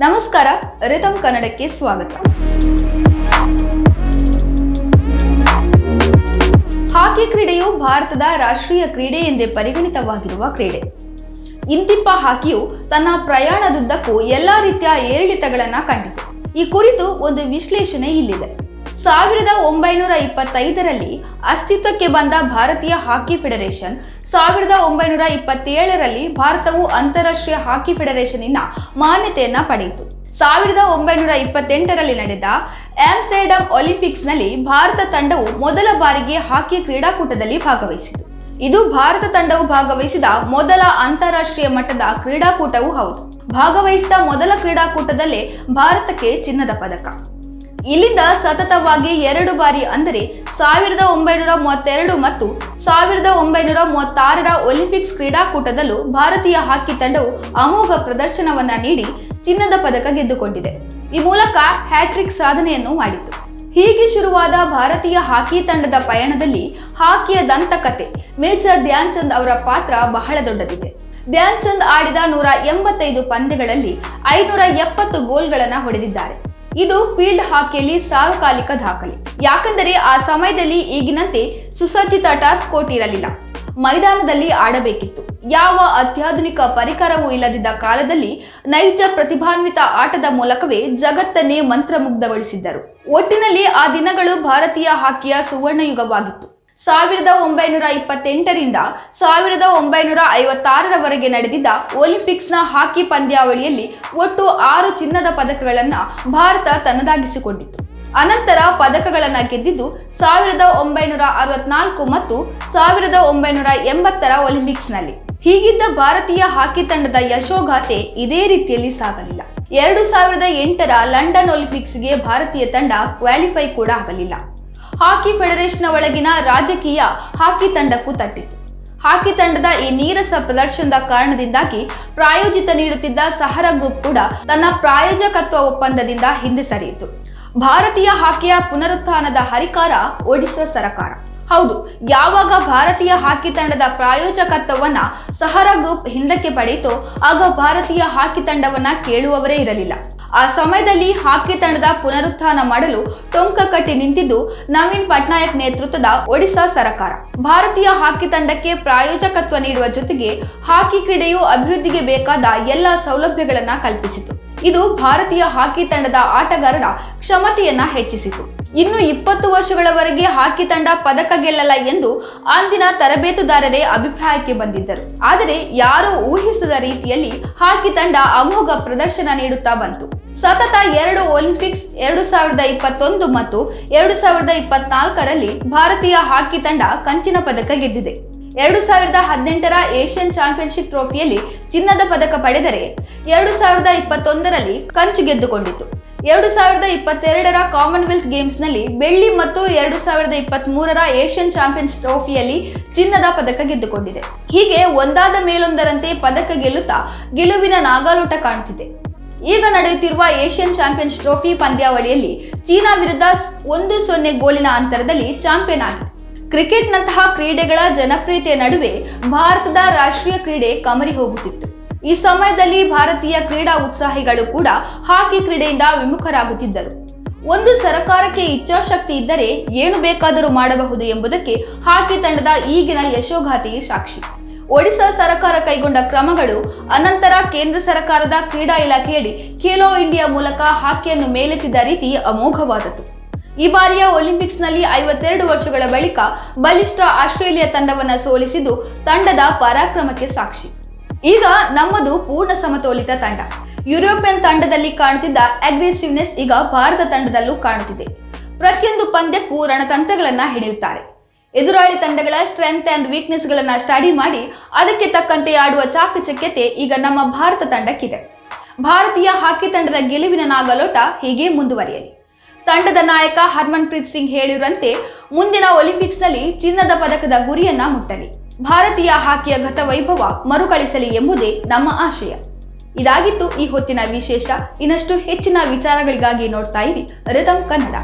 ನಮಸ್ಕಾರ ರಿತಮ್ ಕನ್ನಡಕ್ಕೆ ಸ್ವಾಗತ. ಹಾಕಿ ಕ್ರೀಡೆಯು ಭಾರತದ ರಾಷ್ಟ್ರೀಯ ಕ್ರೀಡೆ ಎಂದೇ ಪರಿಗಣಿತವಾಗಿರುವ ಕ್ರೀಡೆ. ಇಂತಿಪ್ಪ ಹಾಕಿಯು ತನ್ನ ಪ್ರಯಾಣದುದ್ದಕ್ಕೂ ಎಲ್ಲ ರೀತಿಯ ಏರಿಳಿತಗಳನ್ನು ಕಂಡಿದೆ. ಈ ಕುರಿತು ಒಂದು ವಿಶ್ಲೇಷಣೆ ಇಲ್ಲಿದೆ. ಸಾವಿರದ ಒಂಬೈನೂರ ಇಪ್ಪತ್ತೈದರಲ್ಲಿ ಅಸ್ತಿತ್ವಕ್ಕೆ ಬಂದ ಭಾರತೀಯ ಹಾಕಿ ಫೆಡರೇಷನ್, ಸಾವಿರದ ಒಂಬೈನೂರ ಇಪ್ಪತ್ತೇಳರಲ್ಲಿ ಭಾರತವು ಅಂತಾರಾಷ್ಟ್ರೀಯ ಹಾಕಿ ಫೆಡರೇಷನ್ನಿನ ಮಾನ್ಯತೆಯನ್ನ ಪಡೆಯಿತು. ಸಾವಿರದ ಒಂಬೈನೂರ ಇಪ್ಪತ್ತೆಂಟರಲ್ಲಿ ನಡೆದ ಆಮ್ಸ್ಟರ್ಡಮ್ ಒಲಿಂಪಿಕ್ಸ್ನಲ್ಲಿ ಭಾರತ ತಂಡವು ಮೊದಲ ಬಾರಿಗೆ ಹಾಕಿ ಕ್ರೀಡಾಕೂಟದಲ್ಲಿ ಭಾಗವಹಿಸಿತು. ಇದು ಭಾರತ ತಂಡವು ಭಾಗವಹಿಸಿದ ಮೊದಲ ಅಂತಾರಾಷ್ಟ್ರೀಯ ಮಟ್ಟದ ಕ್ರೀಡಾಕೂಟವೂ ಹೌದು. ಭಾಗವಹಿಸಿದ ಮೊದಲ ಕ್ರೀಡಾಕೂಟದಲ್ಲೇ ಭಾರತಕ್ಕೆ ಚಿನ್ನದ ಪದಕ. ಇಲ್ಲಿಂದ ಸತತವಾಗಿ ಎರಡು ಬಾರಿ ಅಂದರೆ ಸಾವಿರದ ಒಂಬೈನೂರ ಮೂವತ್ತೆರಡು ಮತ್ತು ಸಾವಿರದ ಒಂಬೈನೂರ ಮೂವತ್ತಾರರ ಒಲಿಂಪಿಕ್ಸ್ ಕ್ರೀಡಾಕೂಟದಲ್ಲೂ ಭಾರತೀಯ ಹಾಕಿ ತಂಡವು ಅಮೋಘ ಪ್ರದರ್ಶನವನ್ನ ನೀಡಿ ಚಿನ್ನದ ಪದಕ ಗೆದ್ದುಕೊಂಡಿದೆ. ಈ ಮೂಲಕ ಹ್ಯಾಟ್ರಿಕ್ ಸಾಧನೆಯನ್ನು ಮಾಡಿತು. ಹೀಗೆ ಶುರುವಾದ ಭಾರತೀಯ ಹಾಕಿ ತಂಡದ ಪಯಣದಲ್ಲಿ ಹಾಕಿಯ ದಂತಕತೆ ಮೇಜರ್ ಧ್ಯಾನ್ ಚಂದ್ ಅವರ ಪಾತ್ರ ಬಹಳ ದೊಡ್ಡದಿದೆ. ಧ್ಯಾನ್ ಚಂದ್ ಆಡಿದ ನೂರ ಎಂಬತ್ತೈದು ಪಂದ್ಯಗಳಲ್ಲಿ ಐನೂರ ಎಪ್ಪತ್ತು ಗೋಲ್ಗಳನ್ನು ಹೊಡೆದಿದ್ದಾರೆ. ಇದು ಫೀಲ್ಡ್ ಹಾಕಿಯಲ್ಲಿ ಸಾರ್ವಕಾಲಿಕ ದಾಖಲೆ. ಯಾಕೆಂದರೆ ಆ ಸಮಯದಲ್ಲಿ ಈಗಿನಂತೆ ಸುಸಜ್ಜಿತ ಟರ್ಫ್ ಕೋರ್ಟ್ ಇರಲಿಲ್ಲ. ಮೈದಾನದಲ್ಲಿ ಆಡಬೇಕಿತ್ತು. ಯಾವ ಅತ್ಯಾಧುನಿಕ ಪರಿಕರವೂ ಇಲ್ಲದಿದ್ದ ಕಾಲದಲ್ಲಿ ನೈಜ ಪ್ರತಿಭಾನ್ವಿತ ಆಟದ ಮೂಲಕವೇ ಜಗತ್ತನ್ನೇ ಮಂತ್ರಮುಗ್ಧಗೊಳಿಸಿದ್ದರು. ಒಟ್ಟಿನಲ್ಲಿ ಆ ದಿನಗಳು ಭಾರತೀಯ ಹಾಕಿಯ ಸುವರ್ಣಯುಗವಾಗಿತ್ತು. ಸಾವಿರದ ಒಂಬೈನೂರ ಇಪ್ಪತ್ತೆಂಟರಿಂದ ಸಾವಿರದ ಒಂಬೈನೂರ ಐವತ್ತಾರರವರೆಗೆ ನಡೆದಿದ್ದ ಒಲಿಂಪಿಕ್ಸ್ನ ಹಾಕಿ ಪಂದ್ಯಾವಳಿಯಲ್ಲಿ ಒಟ್ಟು ಆರು ಚಿನ್ನದ ಪದಕಗಳನ್ನು ಭಾರತ ತನ್ನದಾಗಿಸಿಕೊಂಡಿತ್ತು. ಅನಂತರ ಪದಕಗಳನ್ನು ಗೆದ್ದಿದ್ದು ಸಾವಿರದ ಒಂಬೈನೂರ ಅರವತ್ನಾಲ್ಕು ಮತ್ತು ಸಾವಿರದ ಒಂಬೈನೂರ ಎಂಬತ್ತರ ಒಲಿಂಪಿಕ್ಸ್ನಲ್ಲಿ. ಹೀಗಿದ್ದ ಭಾರತೀಯ ಹಾಕಿ ತಂಡದ ಯಶೋಗಾಥೆ ಇದೇ ರೀತಿಯಲ್ಲಿ ಸಾಗಲಿಲ್ಲ. ಎರಡು ಸಾವಿರದ ಎಂಟರ ಲಂಡನ್ ಒಲಿಂಪಿಕ್ಸ್ಗೆ ಭಾರತೀಯ ತಂಡ ಕ್ವಾಲಿಫೈ ಕೂಡ ಆಗಲಿಲ್ಲ. ಹಾಕಿ ಫೆಡರೇಷನ್ ಒಳಗಿನ ರಾಜಕೀಯ ಹಾಕಿ ತಂಡಕ್ಕೂ ತಟ್ಟಿತು. ಹಾಕಿ ತಂಡದ ಈ ನೀರಸ ಪ್ರದರ್ಶನದ ಕಾರಣದಿಂದಾಗಿ ಪ್ರಾಯೋಜಿತ ನೀಡುತ್ತಿದ್ದ ಸಹರ ಗ್ರೂಪ್ ಕೂಡ ತನ್ನ ಪ್ರಾಯೋಜಕತ್ವ ಒಪ್ಪಂದದಿಂದ ಹಿಂದೆ ಸರಿಯಿತು. ಭಾರತೀಯ ಹಾಕಿಯ ಪುನರುತ್ಥಾನದ ಹರಿಕಾರ ಒಡಿಶಾ ಸರಕಾರ. ಹೌದು, ಯಾವಾಗ ಭಾರತೀಯ ಹಾಕಿ ತಂಡದ ಪ್ರಾಯೋಜಕತ್ವವನ್ನ ಸಹರ ಗ್ರೂಪ್ ಹಿಂದಕ್ಕೆ ಪಡೆಯಿತೋ, ಆಗ ಭಾರತೀಯ ಹಾಕಿ ತಂಡವನ್ನ ಕೇಳುವವರೇ ಇರಲಿಲ್ಲ. ಆ ಸಮಯದಲ್ಲಿ ಹಾಕಿ ತಂಡದ ಪುನರುತ್ಥಾನ ಮಾಡಲು ಟೊಂಕ ಕಟ್ಟಿ ನಿಂತಿದ್ದು ನವೀನ್ ಪಟ್ನಾಯಕ್ ನೇತೃತ್ವದ ಒಡಿಶಾ ಸರ್ಕಾರ. ಭಾರತೀಯ ಹಾಕಿ ತಂಡಕ್ಕೆ ಪ್ರಾಯೋಜಕತ್ವ ನೀಡುವ ಜೊತೆಗೆ ಹಾಕಿ ಕ್ರೀಡೆಯು ಅಭಿವೃದ್ಧಿಗೆ ಬೇಕಾದ ಎಲ್ಲ ಸೌಲಭ್ಯಗಳನ್ನ ಕಲ್ಪಿಸಿತು. ಇದು ಭಾರತೀಯ ಹಾಕಿ ತಂಡದ ಆಟಗಾರರ ಕ್ಷಮತೆಯನ್ನ ಹೆಚ್ಚಿಸಿತು. ಇನ್ನು ಇಪ್ಪತ್ತು ವರ್ಷಗಳವರೆಗೆ ಹಾಕಿ ತಂಡ ಪದಕ ಗೆಲ್ಲಲ್ಲ ಎಂದು ಅಂದಿನ ತರಬೇತುದಾರರೇ ಅಭಿಪ್ರಾಯಕ್ಕೆ ಬಂದಿದ್ದರು. ಆದರೆ ಯಾರೂ ಊಹಿಸದ ರೀತಿಯಲ್ಲಿ ಹಾಕಿ ತಂಡ ಅಮೋಘ ಪ್ರದರ್ಶನ ನೀಡುತ್ತಾ ಬಂತು. ಸತತ ಎರಡು ಒಲಿಂಪಿಕ್ಸ್, ಎರಡು ಸಾವಿರದ ಇಪ್ಪತ್ತೊಂದು ಮತ್ತು ಎರಡು ಸಾವಿರದ ಇಪ್ಪತ್ನಾಲ್ಕರಲ್ಲಿ ಭಾರತೀಯ ಹಾಕಿ ತಂಡ ಕಂಚಿನ ಪದಕ ಗೆದ್ದಿದೆ. ಎರಡು ಸಾವಿರದ ಹದಿನೆಂಟರ ಏಷ್ಯನ್ ಚಾಂಪಿಯನ್ಶಿಪ್ ಟ್ರೋಫಿಯಲ್ಲಿ ಚಿನ್ನದ ಪದಕ ಪಡೆದರೆ ಎರಡು ಸಾವಿರದ ಇಪ್ಪತ್ತೊಂದರಲ್ಲಿ ಕಂಚು ಗೆದ್ದುಕೊಂಡಿತು. ಎರಡು ಸಾವಿರದ ಇಪ್ಪತ್ತೆರಡರ ಕಾಮನ್ವೆಲ್ತ್ ಗೇಮ್ಸ್ನಲ್ಲಿ ಬೆಳ್ಳಿ ಮತ್ತು ಎರಡು ಸಾವಿರದ ಇಪ್ಪತ್ತ್ ಮೂರರ ಏಷ್ಯನ್ ಚಾಂಪಿಯನ್ಸ್ ಟ್ರೋಫಿಯಲ್ಲಿ ಚಿನ್ನದ ಪದಕ ಗೆದ್ದುಕೊಂಡಿದೆ. ಹೀಗೆ ಒಂದಾದ ಮೇಲೊಂದರಂತೆ ಪದಕ ಗೆಲ್ಲುತ್ತಾ ಗೆಲುವಿನ ನಾಗಾಲೋಟ ಕಾಣುತ್ತಿದೆ ಈಗ ನಡೆಯುತ್ತಿರುವ ಏಷ್ಯನ್ ಚಾಂಪಿಯನ್ಸ್ ಟ್ರೋಫಿ ಪಂದ್ಯಾವಳಿಯಲ್ಲಿ ಚೀನಾ ವಿರುದ್ಧ ಒಂದು ಸೊನ್ನೆ ಗೋಲಿನ ಅಂತರದಲ್ಲಿ ಚಾಂಪಿಯನ್ ಆಗಿದೆ. ಕ್ರಿಕೆಟ್ನಂತಹ ಕ್ರೀಡೆಗಳ ಜನಪ್ರಿಯತೆಯ ನಡುವೆ ಭಾರತದ ರಾಷ್ಟ್ರೀಯ ಕ್ರೀಡೆ ಕಮರಿ ಹೋಗುತ್ತಿತ್ತು. ಈ ಸಮಯದಲ್ಲಿ ಭಾರತೀಯ ಕ್ರೀಡಾ ಉತ್ಸಾಹಿಗಳು ಕೂಡ ಹಾಕಿ ಕ್ರೀಡೆಯಿಂದ ವಿಮುಖರಾಗುತ್ತಿದ್ದರು. ಒಂದು ಸರಕಾರಕ್ಕೆ ಇಚ್ಛಾಶಕ್ತಿ ಇದ್ದರೆ ಏನು ಬೇಕಾದರೂ ಮಾಡಬಹುದು ಎಂಬುದಕ್ಕೆ ಹಾಕಿ ತಂಡದ ಈಗಿನ ಯಶೋಗಾಥೆಯೇ ಸಾಕ್ಷಿ. ಒಡಿಶಾ ಸರ್ಕಾರ ಕೈಗೊಂಡ ಕ್ರಮಗಳು ಅನಂತರ ಕೇಂದ್ರ ಸರ್ಕಾರದ ಕ್ರೀಡಾ ಇಲಾಖೆಯಡಿ ಖೇಲೋ ಇಂಡಿಯಾ ಮೂಲಕ ಹಾಕಿಯನ್ನು ಮೇಲೆತ್ತಿದ್ದ ರೀತಿ ಅಮೋಘವಾದದ್ದು. ಈ ಬಾರಿಯ ಒಲಿಂಪಿಕ್ಸ್ನಲ್ಲಿ ಐವತ್ತೆರಡು ವರ್ಷಗಳ ಬಳಿಕ ಬಲಿಷ್ಠ ಆಸ್ಟ್ರೇಲಿಯಾ ತಂಡವನ್ನು ಸೋಲಿಸಿದ್ದು ತಂಡದ ಪರಾಕ್ರಮಕ್ಕೆ ಸಾಕ್ಷಿ. ಈಗ ನಮ್ಮದು ಪೂರ್ಣ ಸಮತೋಲಿತ ತಂಡ. ಯುರೋಪಿಯನ್ ತಂಡದಲ್ಲಿ ಕಾಣುತ್ತಿದ್ದ ಅಗ್ರೆಸಿವ್ನೆಸ್ ಈಗ ಭಾರತ ತಂಡದಲ್ಲೂ ಕಾಣುತ್ತಿದೆ. ಪ್ರತಿಯೊಂದು ಪಂದ್ಯಕ್ಕೂ ರಣತಂತ್ರಗಳನ್ನು ಹಿಡಿಯುತ್ತಾರೆ. ಎದುರಾಳಿ ತಂಡಗಳ ಸ್ಟ್ರೆಂತ್ ಅಂಡ್ ವೀಕ್ನೆಸ್ಗಳನ್ನು ಸ್ಟಡಿ ಮಾಡಿ ಅದಕ್ಕೆ ತಕ್ಕಂತೆ ಆಡುವ ಚಾಕಚಕ್ಯತೆ ಈಗ ನಮ್ಮ ಭಾರತ ತಂಡಕ್ಕಿದೆ. ಭಾರತೀಯ ಹಾಕಿ ತಂಡದ ಗೆಲುವಿನ ನಾಗಲೋಟ ಹೀಗೆ ಮುಂದುವರಿಯಲಿ. ತಂಡದ ನಾಯಕ ಹರ್ಮನ್ ಪ್ರೀತ್ ಸಿಂಗ್ ಹೇಳಿರುವಂತೆ ಮುಂದಿನ ಒಲಿಂಪಿಕ್ಸ್ನಲ್ಲಿ ಚಿನ್ನದ ಪದಕದ ಗುರಿಯನ್ನ ಮುಟ್ಟಲಿ. ಭಾರತೀಯ ಹಾಕಿಯ ಗತವೈಭವ ಮರುಕಳಿಸಲಿ ಎಂಬುದೇ ನಮ್ಮ ಆಶಯ. ಇದಾಗಿತ್ತು ಈ ಹೊತ್ತಿನ ವಿಶೇಷ. ಇನ್ನಷ್ಟು ಹೆಚ್ಚಿನ ವಿಚಾರಗಳಿಗಾಗಿ ನೋಡ್ತಾ ಇರಿ ರಿತಮ್ ಕನ್ನಡ.